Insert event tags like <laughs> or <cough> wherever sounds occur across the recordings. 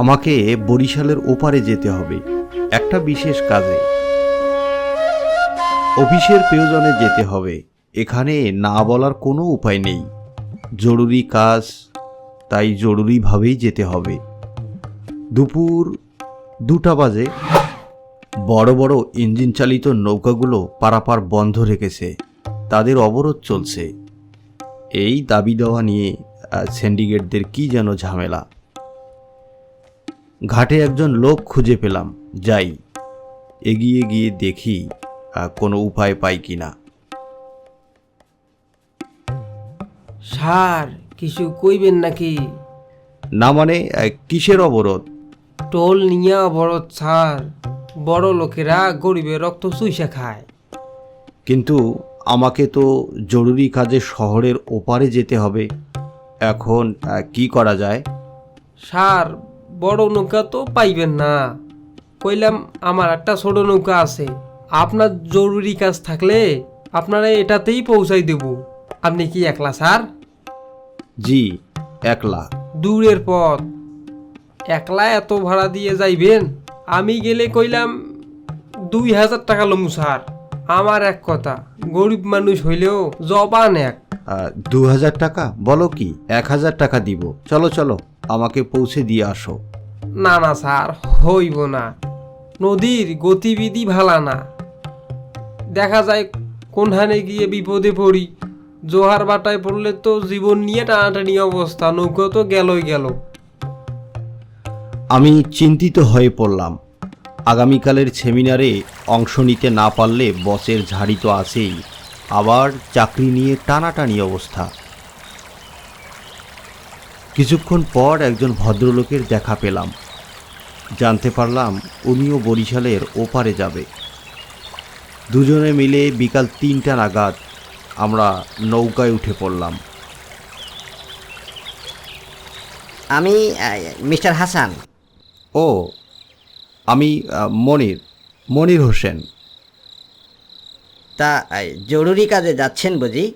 আমাকে বরিশালের ওপারে যেতে হবে, একটা বিশেষ কাজে। অফিসের প্রয়োজনে যেতে হবে, এখানে না বলার কোনো উপায় নেই। জরুরি কাজ, তাই জরুরিভাবেই যেতে হবে। দুপুর দুটা বাজে, বড় বড় ইঞ্জিন চালিত নৌকাগুলো পারাপার বন্ধ রেখেছে, তাদের অবরোধ চলছে। এই দাবি দেওয়া নিয়ে সিন্ডিকেটদের কি যেন ঝামেলা। ঘাটে একজন লোক খুঁজে পেলাম যাই। এগিয়ে গিয়ে দেখি কোনো উপায় পাই কি না সার কিছু কইবেন নাকি? না মানে কিসের অবরোধ? টোল নিয়া অবরোধ ছাড় বড় লোকেরা গরিবের রক্ত চুইসা খায়। কিন্তু আমাকে তো জরুরি কাজে শহরের ওপারে যেতে হবে। এখন কি করা যায়? সার বড় নৌকা তো পাইবেন না। কইলাম আমার একটা ছোট নৌকা আছে। আপনার জরুরি কাজ থাকলে আপনারা এটাতেই পৌঁছাই দেব। আপনি কি একলা স্যার? জি একলা। দূরের পথ। একলা এত ভাড়া দিয়ে যাইবেন? আমি গেলে কইলাম দুই হাজার টাকা লমু স্যার। আমার এক কথা গরিব মানুষ হইলেও জবান এক। দু হাজার টাকা? বলো কি এক হাজার টাকা দিব। চলো চলো আমাকে পৌঁছে দিয়ে আসো। না না, স্যার, হইব না। নদীর গতিবিধি ভালা না। দেখা যায় কোনখানে গিয়ে বিপদে পড়ি জোহার বাটায় পড়লে তো জীবন নিয়ে টানাটানি অবস্থা, নৌকো তো গেলই গেল। আমি চিন্তিত হয়ে পড়লাম। আগামীকালের সেমিনারে অংশ নিতে না পারলে বসের ঝাড়ি তো আছেই। আবার চাকরি নিয়ে টানাটানি অবস্থা। কিছুক্ষণ পর একজন ভদ্রলোকের দেখা পেলাম। জানতে পারলাম উনিও বরিশালের ওপারে যাবে। দুজনে মিলে বিকাল তিনটা নাগাদ আমরা নৌকায় উঠে পড়লাম। আমি মিস্টার হাসান। ও আমি মনির মনির হোসেন। তা জরুরি কাজে যাচ্ছেন বুঝি?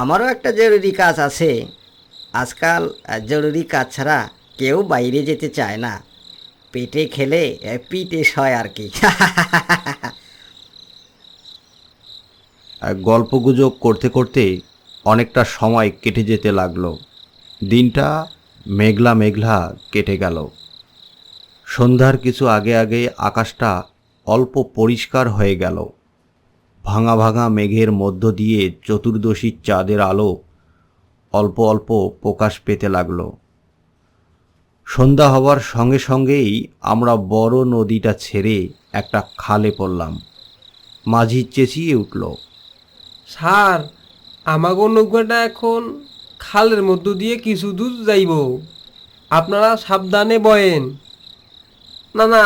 আমারও একটা জরুরি কাজ আছে। আজকাল জরুরি কাজ ছাড়া কেউ বাইরে যেতে চায় না। পেটে খেলে এ, পিটে সয় আর কি। গল্পগুজব করতে করতে অনেকটা সময় কেটে যেতে লাগল। দিনটা মেঘলা মেঘলা কেটে গেল। সন্ধ্যার কিছু আগে আগে আকাশটা অল্প পরিষ্কার হয়ে গেল। ভাঙা ভাঙা মেঘের মধ্য দিয়ে চতুর্দশীর চাঁদের আলো অল্প অল্প প্রকাশ পেতে লাগল। সন্ধ্যা হওয়ার সঙ্গে সঙ্গেই আমরা বড় নদীটা ছেড়ে একটা খালে পড়লাম। মাঝি চেঁচিয়ে উঠল, স্যার, আমাগো নৌকাটা এখন খালের মধ্য দিয়ে কিছু দূর যাইব। আপনারা সাবধানে বহেন। না না,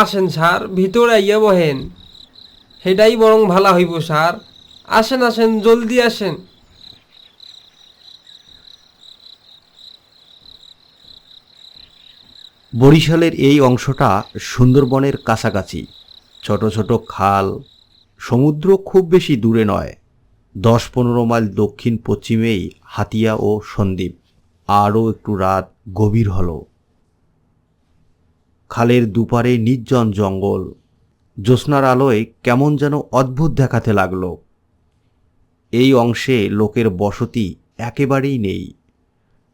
আসেন স্যার, ভিতরে আইয়া বহেন। সেটাই বরং ভালো হইব, স্যার। আসেন আসেন, জলদি আসেন। বরিশালের এই অংশটা সুন্দরবনের কাছাকাছি। ছোট ছোট খাল, সমুদ্র খুব বেশি দূরে নয়। দশ পনেরো মাইল দক্ষিণ পশ্চিমেই হাতিয়া ও সন্দ্বীপ। আরও একটু রাত গভীর হল। খালের দুপারে নির্জন জঙ্গল। জ্যোৎস্নার আলোয় কেমন যেন অদ্ভুত দেখাতে লাগল। এই অংশে লোকের বসতি একেবারেই নেই।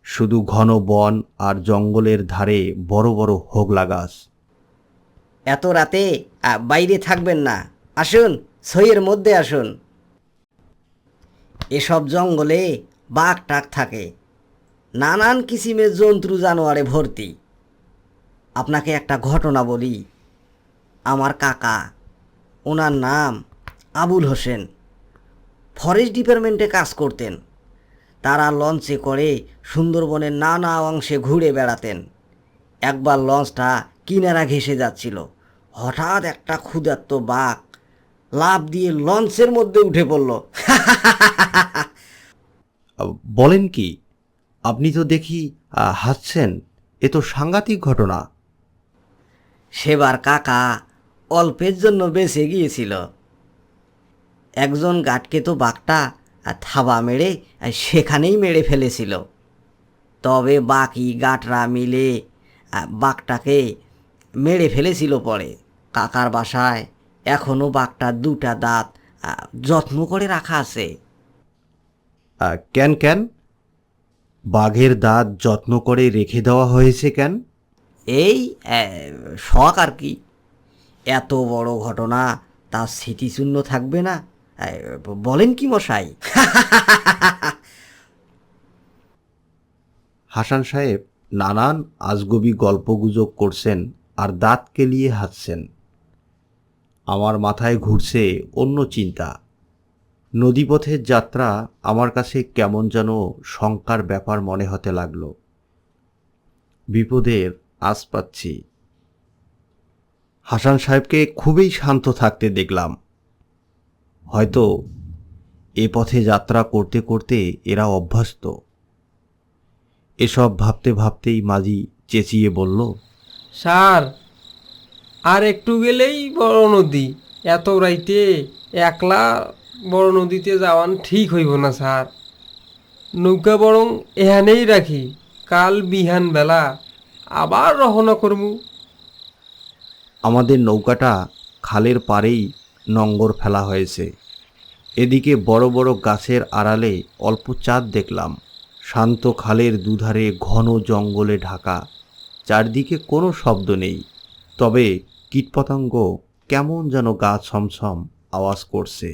শুধু ঘন বন আর জঙ্গলের ধারে বড় বড় হোগলা গাছ এত রাতে বাইরে থাকবেন না। আসুন, সইয়ের মধ্যে আসুন। এসব জঙ্গলে বাঘ টাক থাকে। নানান কিসিমের জন্তু জানোয়ারে ভর্তি। আপনাকে একটা ঘটনা বলি। আমার কাকা, ওনার নাম আবুল হোসেন। ফরেস্ট ডিপার্টমেন্টে কাজ করতেন। লঞ্চে করে সুন্দরবনের নানা অংশে ঘুরে বেড়াতেন। একবার লঞ্চটা কিনারা ঘেসে যাচ্ছিল। হঠাৎ একটা ক্ষুধার্ত বাঘ লাভ দিয়ে লঞ্চের মধ্যে উঠে পড়ল। <laughs> বলেন কি আপনি তো দেখি হাসছেন। এ তো সাংঘাতিক ঘটনা। সেবার কাকা অল্পের জন্য বেঁচে গিয়েছিল। একজন গাটকে তো বাঘটা থাবা মেরে সেখানেই মেরে ফেলেছিল। তবে বাকি গাটরা মিলে বাঘটাকে মেরে ফেলেছিল পরে। কাকার বাসায় এখনও বাঘটার দুটা দাঁত যত্ন করে রাখা আছে। কেন কেন? বাঘের দাঁত যত্ন করে রেখে দেওয়া হয়েছে কেন? এই শখ আর কি। এত বড় ঘটনা তার স্মৃতিশূন্য থাকবে না। বলেন কি মশাই? <laughs> হাসান সাহেব নানান আজগবি গল্পগুজব করছেন আর দাঁত কেলিয়ে হাসছেন আমার মাথায় ঘুরছে অন্য চিন্তা। নদীপথের যাত্রা আমার কাছে কেমন যেন শঙ্কার ব্যাপার মনে হতে লাগল। বিপদের আশ পাচ্ছি। হাসান সাহেবকে খুবই শান্ত থাকতে দেখলাম। হয়তো এ পথে যাত্রা করতে করতে এরা অভ্যস্ত। এসব ভাবতে ভাবতেই মাঝি চেঁচিয়ে বলল স্যার আর একটু গেলেই বড় নদী। এত রাইতে একলা বড় নদীতে যাওয়ান ঠিক হইব না স্যার। নৌকা বরং এহানেই রাখি। কাল বিহান বেলা আবার রহনা করমু আমাদের নৌকাটা খালের পাড়েই নঙ্গর ফেলা হয়েছে। এদিকে বড় বড় গাছের আড়ালে অল্প চাঁদ দেখলাম। শান্ত খালের দুধারে ঘন জঙ্গলে ঢাকা। চারদিকে কোনো শব্দ নেই। তবে কীটপতঙ্গ কেমন যেন গা ছমছম আওয়াজ করছে।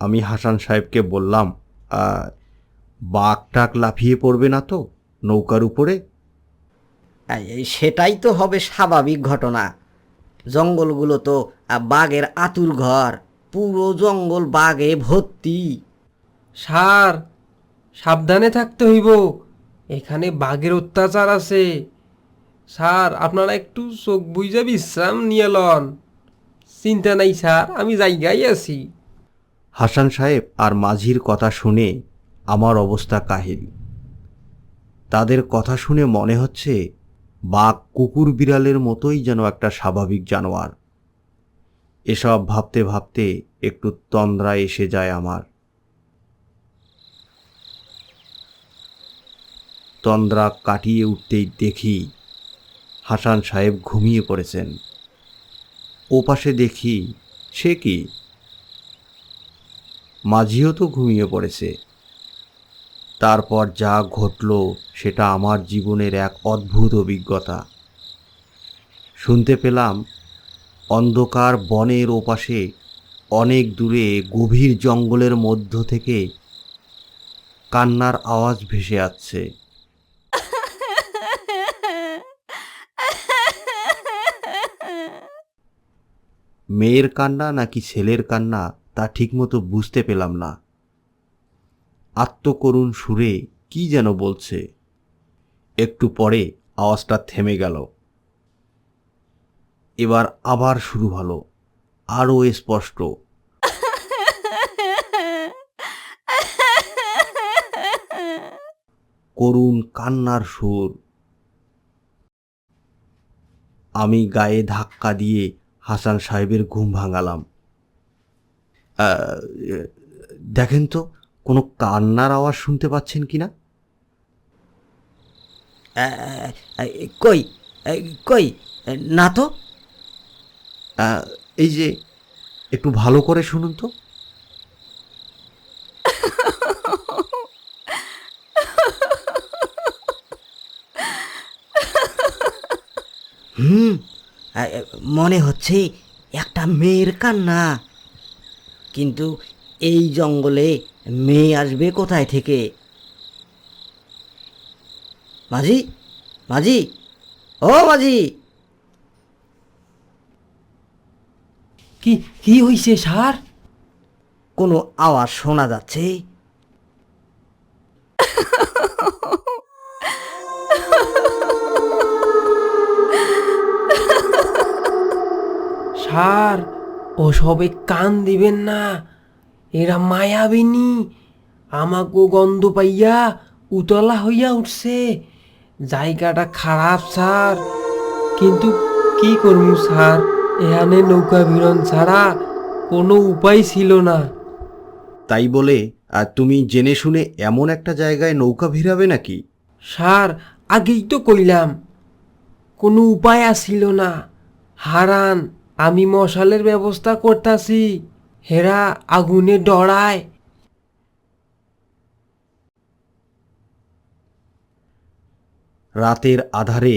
আমি হাসান সাহেবকে বললাম বাঘ টাক লাফিয়ে পড়বে না তো নৌকার উপরে? সেটাই তো হবে স্বাভাবিক ঘটনা। জঙ্গলগুলো তো বাঘের আতুর ঘর। পুরো জঙ্গল বাঘে ভর্তি। স্যার সাবধানে থাকতে হইব। এখানে বাঘের অত্যাচার আছে। স্যার আপনারা একটু চোখ বুঝে বিশ্রাম নিয়ে লন। চিন্তা নাই স্যার আমি জায়গায় আছি। হাসান সাহেব আর মাঝির কথা শুনে আমার অবস্থা কাহিল। তাদের কথা শুনে মনে হচ্ছে বাঘ কুকুর বিড়ালের মতোই যেন একটা স্বাভাবিক জানোয়ার। এসব ভাবতে ভাবতে একটু তন্দ্রা এসে যায় আমার। তন্দ্রা কাটিয়ে উঠতেই দেখি হাসান সাহেব ঘুমিয়ে পড়েছেন। ওপাশে দেখি সে কি? মাঝিও তো ঘুমিয়ে পড়েছে, তারপর যা ঘটল সেটা আমার জীবনের এক অদ্ভুত অভিজ্ঞতা। শুনতে পেলাম অন্ধকার বনের ওপাশে, অনেক দূরে গভীর জঙ্গলের মধ্য থেকে কান্নার আওয়াজ ভেসে আসছে। মেয়ের কান্না নাকি ছেলের কান্না, তা ঠিকমতো বুঝতে পেলাম না। আত্মকরুণ সুরে কি যেন বলছে। একটু পরে আওয়াজটা থেমে গেল। এবার আবার শুরু হলো আরও স্পষ্ট। করুণ কান্নার সুর। আমি গায়ে ধাক্কা দিয়ে হাসান সাহেবের ঘুম ভাঙালাম। দেখেন তো, কোনো কান্নার আওয়াজ শুনতে পাচ্ছেন কি না কই কই? না তো? এই যে একটু ভালো করে শুনুন তো। হুম মনে হচ্ছে একটা মেয়ের কান্না। কিন্তু এই জঙ্গলে মেয়ে আসবে কোথায় থেকে? মাঝি মাঝি, ও মাঝি! কি কি হইছে স্যার কোনো আওয়াজ শোনা যাচ্ছে? স্যার ও সবে কান দিবেন না। এরা মায়াবিনী। আমাকে গন্ধ পাইয়া উতলা হইয়া উঠছে। জায়গাটা খারাপ স্যার কিন্তু কি করব স্যার এখানে নৌকা ভিড়ন ছাড়া কোনো উপায় ছিল না। তাই বলে আর তুমি জেনে শুনে এমন একটা জায়গায় নৌকা ভিড়াবে নাকি? সার আগেই তো কইলাম কোনো উপায় আসিল না। হারান আমি মশালের ব্যবস্থা করতাছি হেরা আগুনে ডরায় রাতের আধারে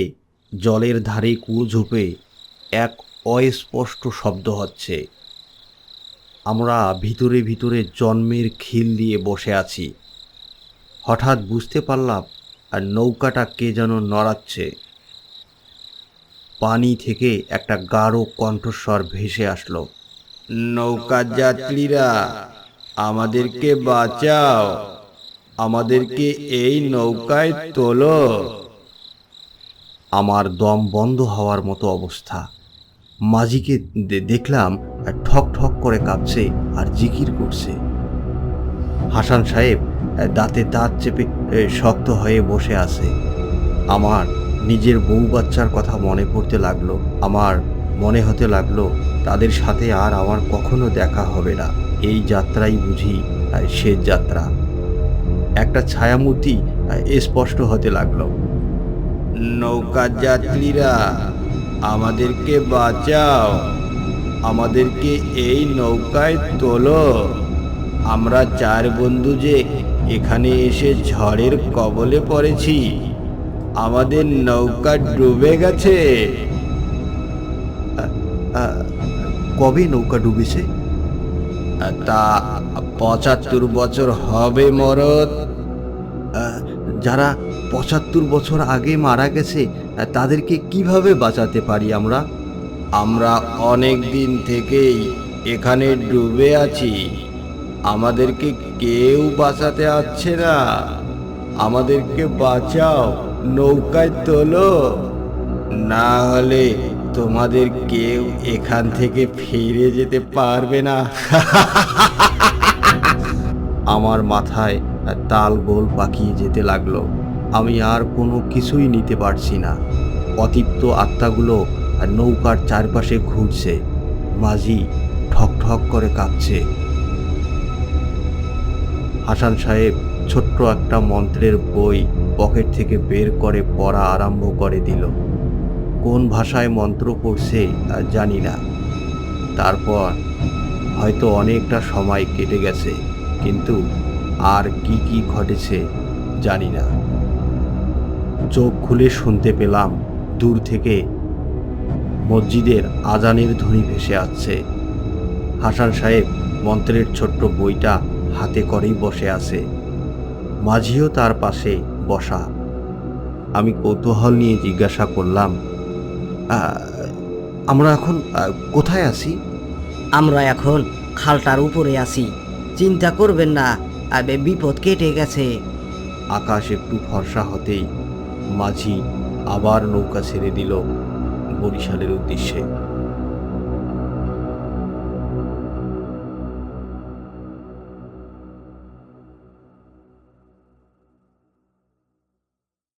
জলের ধারে কুয়োঝোপে এক অস্পষ্ট শব্দ হচ্ছে। আমরা ভিতরে ভিতরে জন্মের খিল দিয়ে বসে আছি। হঠাৎ বুঝতে পারলাম আর নৌকাটা কে যেন নড়াচ্ছে। পানি থেকে একটা গাঢ় কণ্ঠস্বর ভেসে আসলো। নৌকা যাত্রীরা আমাদেরকে বাঁচাও। আমাদেরকে এই নৌকায় তোলো। আমার দম বন্ধ হওয়ার মতো অবস্থা। মাঝিকে দেখলাম ঠক ঠক করে কাঁপছে আর জিকির করছে। হাসান সাহেব দাঁতে দাঁত চেপে শক্ত হয়ে বসে আছে। আমার নিজের বউ বাচ্চার কথা মনে পড়তে লাগল। আমার মনে হতে লাগল, তাদের সাথে আর আমার কখনো দেখা হবে না। এই যাত্রাই বুঝি শেষ যাত্রা। একটা ছায়ামূর্তি স্পষ্ট হতে লাগল। নৌকা যাত্রীরা আমাদেরকে বাঁচাও। আমাদেরকে এই নৌকায় তোলো। আমরা চার বন্ধু যে এখানে এসে ঝড়ের কবলে পড়েছি আমাদের নৌকা ডুবে গেছে। কবে নৌকা ডুবেছে? তা পঁচাত্তর বছর হবে মরদ। যারা পঁচাত্তর বছর আগে মারা গেছে, তাদেরকে কীভাবে বাঁচাতে পারি আমরা? আমরা অনেক দিন থেকেই এখানে ডুবে আছি। আমাদেরকে কেউ বাঁচাতে আসছে না। আমাদেরকে বাঁচাও, নৌকায় তোলো। না হলে তোমাদের কেউ এখান থেকে ফিরে যেতে পারবে না। <laughs> আমার মাথায় তাল গোল পাকিয়ে যেতে লাগল। আমি আর কোনো কিছুই নিতে পারছি না। অতিপ্ত আত্মাগুলো নৌকার চারপাশে ঘুরছে। মাঝি ঠক ঠক করে কাঁপছে। হাসান সাহেব ছোট্ট একটা মন্ত্রের বই পকেট থেকে বের করে পড়া আরম্ভ করে দিল। কোন ভাষায় মন্ত্র পড়ছে জানি না। তারপর হয়তো অনেকটা সময় কেটে গেছে, কিন্তু আর কি কি ঘটেছে জানি না। চোখ খুলে শুনতে পেলাম দূর থেকে মসজিদের আজানের ধ্বনি ভেসে আসছে। হাসান সাহেব মন্ত্রের ছোট্ট বইটা হাতে করেই বসে আছে। মাঝিও তার পাশে বসা। আমি কৌতূহল নিয়ে জিজ্ঞাসা করলাম আমরা এখন কোথায় আছি? আমরা এখন খালটার উপরে আছি। চিন্তা করবেন না বিপদ কেটে গেছে। আকাশ একটু ফর্সা হতেই মাঝি আবার নৌকা ছেড়ে দিল বরিশালের উদ্দেশ্যে।